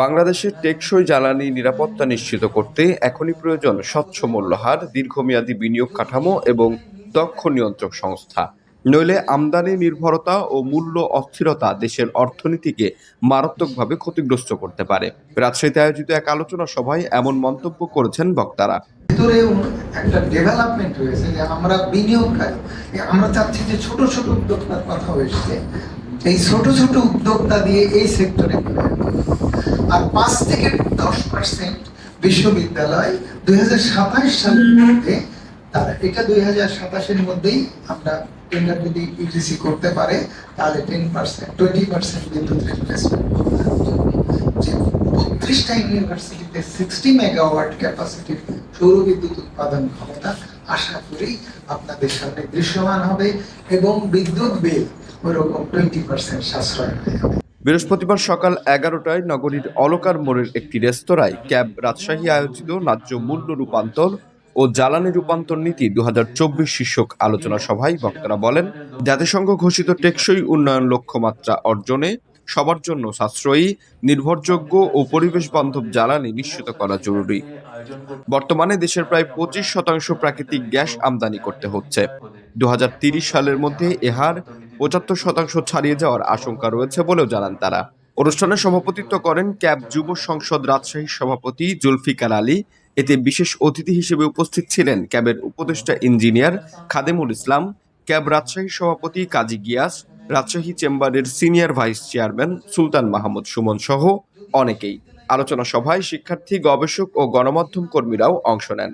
বাংলাদেশের টেকসই জ্বালানি নিরাপত্তা নিশ্চিত করতে এখনই প্রয়োজন স্বচ্ছ মূল্যহার, দীর্ঘমেয়াদী বিনিয়োগ কাঠামো এবং দক্ষ নিয়ন্ত্রক সংস্থা। নইলে আমদানি নির্ভরতা ও মূল্য অস্থিরতা দেশের অর্থনীতিকে মারাত্মকভাবে ক্ষতিগ্রস্ত করতে পারে। রাজশাহীতে আয়োজিত এক আলোচনা সভায় এমন মন্তব্য করেছেন বক্তারা। ভিতরে একটা ডেভেলপমেন্ট হয়েছে যে আমরা বিনিয়োগকারী। আমরা চাচ্ছি যে ছোট ছোট উদ্যোক্তার কথা হয়েছে। এই ছোট ছোট উদ্যোক্তা দিয়ে এই সেক্টরে আর পাঁচ থেকে দশ পার্সেন্ট বিশ্ববিদ্যালয় দুই হাজার সাতাশ সালের মধ্যে তারা এটা দুই হাজার সাতাশের মধ্যেই আমরা টেন্ডার যদি ইউজিসি করতে পারে তাহলে টেন পার্সেন্ট টোয়েন্টি পার্সেন্ট বিদ্যুৎ রিপ্লেসমেন্ট বত্রিশটা ইউনিভার্সিটিতে সিক্সটি মেগাওয়াট ক্যাপাসিটির সৌর বিদ্যুৎ উৎপাদন ক্ষমতা আশা করি আপনাদের সামনে দৃশ্যমান হবে এবং বিদ্যুৎ বিল ওরকম টোয়েন্টি পার্সেন্ট সাশ্রয় হয়ে যাবে। বৃহস্পতিবার সকাল এগারোটায় নগরীর অলকার মোড়ের একটি রেস্তোরাঁয় ক্যাব রাজশাহী আয়োজিত ন্যায্য মূল্য রূপান্তর ও জ্বালানি রূপান্তর নীতি দু শীর্ষক আলোচনা সভায় বক্তারা বলেন, জাতিসংঘ ঘোষিত টেকসই উন্নয়ন লক্ষ্যমাত্রা অর্জনে সবার জন্য সাশ্রয়ী, নির্ভরযোগ্য ও পরিবেশ বান্ধব জ্বালানি নিশ্চিত করা জরুরি। বর্তমানে দেশের প্রায় পঁচিশ শতাংশ প্রাকৃতিক গ্যাস আমদানি করতে হচ্ছে। দু সালের মধ্যে এ হার পঁচাত্তর শতাংশ ছাড়িয়ে যাওয়ার আশঙ্কা রয়েছে বলেও জানান তারা। অনুষ্ঠানে সভাপতিত্ব করেন ক্যাব যুব সংসদ রাজশাহী সভাপতি জুলফিকার আলী। এতে বিশেষ অতিথি হিসেবে উপস্থিত ছিলেন ক্যাবের উপদেষ্টা ইঞ্জিনিয়ার খাদেমুল ইসলাম, ক্যাব রাজশাহী সভাপতি কাজী গিয়াস, রাজশাহী চেম্বারের senior vice chairman Sultan Mahmud Sumon সহ অনেকেই। আলোচনা সভায় শিক্ষার্থী, গবেষক ও গণমাধ্যম কর্মীরাও অংশ নেন।